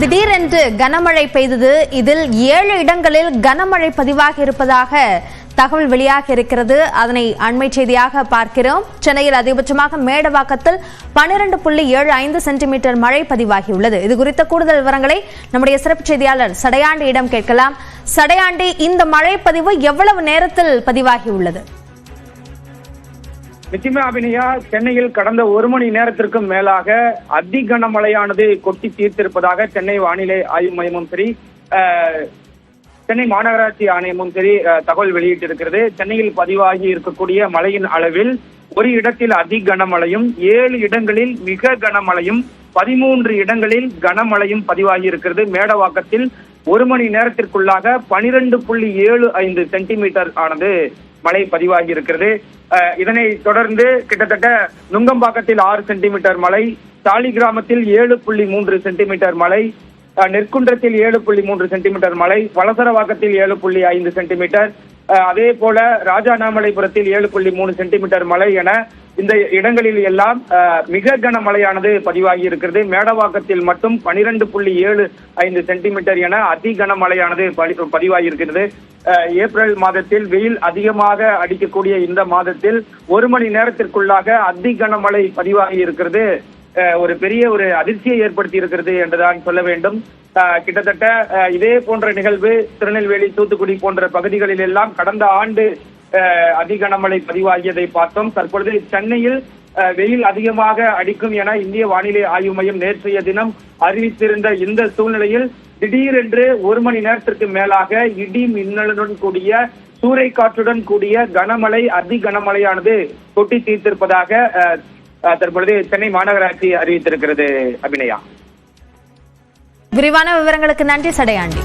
திடீரென்று கனமழை பெய்தது. இதில் ஏழு இடங்களில் கனமழை பதிவாகி இருப்பதாக தகவல் வெளியாக இருக்கிறது. அதனை அண்மை செய்தியாக பார்க்கிறோம். சென்னையில் அதிகபட்சமாக மேடவாக்கத்தில் பன்னிரண்டு புள்ளி ஏழு ஐந்து சென்டிமீட்டர் மழை பதிவாகியுள்ளது. இது குறித்த கூடுதல் விவரங்களை நம்முடைய சிறப்பு செய்தியாளர் சடையாண்டியிடம் கேட்கலாம். சடையாண்டி இந்த மழை பதிவு எவ்வளவு நேரத்தில் பதிவாகியுள்ளது? நிச்சயமா அபிநயா சென்னையில் கடந்த ஒரு மணி நேரத்திற்கும் மேலாக அதி கனமழையானது கொட்டி தீர்த்திருப்பதாக சென்னை வானிலை ஆய்வு மையமும் சரி சென்னை மாநகராட்சி ஆணையமும் சரி தகவல் வெளியிட்டிருக்கிறது. சென்னையில் பதிவாகி இருக்கக்கூடிய மழையின் அளவில் ஒரு இடத்தில் அதி கனமழையும் ஏழு இடங்களில் மிக கனமழையும் பதிமூன்று இடங்களில் கனமழையும் பதிவாகி இருக்கிறது. மேடவாக்கத்தில் ஒரு மணி நேரத்திற்குள்ளாக பனிரெண்டு புள்ளி ஏழு ஐந்து சென்டிமீட்டர் ஆனது. மழை பதிவாகி இருக்கிறது. இதனை தொடர்ந்து கிட்டத்தட்ட நுங்கம்பாக்கத்தில் ஆறு சென்டிமீட்டர் மழை தாலி கிராமத்தில் ஏழு புள்ளி மூன்று சென்டிமீட்டர் மழை அஹ், நெற்குன்றத்தில் ஏழு புள்ளி மூன்று சென்டிமீட்டர் மழை வளசரவாக்கத்தில் ஏழு புள்ளி ஐந்து சென்டிமீட்டர் அதே போல ராஜாநாமலைபுரத்தில் ஏழு புள்ளி மூணு சென்டிமீட்டர் மழை என இந்த இடங்களில் எல்லாம் மிக கனமழையானது பதிவாகி இருக்கிறது. மேடவாக்கத்தில் மட்டும் பனிரெண்டு புள்ளி ஏழு ஐந்து சென்டிமீட்டர் என அதி கனமழையானது பதிவாகியிருக்கிறது பதிவாகி இருக்கிறது. ஏப்ரல் மாதத்தில் வெயில் அதிகமாக அடிக்கக்கூடிய இந்த மாதத்தில் ஒரு மணி நேரத்திற்குள்ளாக அதி கனமழை பதிவாகி இருக்கிறது. ஒரு பெரிய ஒரு அதிர்ச்சியை ஏற்படுத்தி இருக்கிறது என்றுதான் சொல்ல வேண்டும். கிட்டத்தட்ட இதே போன்ற நிகழ்வு திருநெல்வேலி தூத்துக்குடி போன்ற பகுதிகளில் எல்லாம் கடந்த ஆண்டு அதிகனமழை கனமழை பதிவாகியதை பார்த்தோம். தற்பொழுது சென்னையில் வெயில் அதிகமாக அடிக்கும் என இந்திய வானிலை ஆய்வு மையம் நேற்றைய தினம் அறிவித்திருந்த இந்த சூழ்நிலையில் திடீரென்று ஒரு மணி நேரத்திற்கு மேலாக இடி மின்னலுடன் கூடிய சூறைக்காற்றுடன் கூடிய கனமழை அதி கனமழையானது கொட்டி தீர்த்திருப்பதாக அஹ், தற்பொழுது சென்னை மாநகராட்சி அறிவித்திருக்கிறது அபிநயா. விரிவான விவரங்களுக்கு நன்றி சடையாண்டி.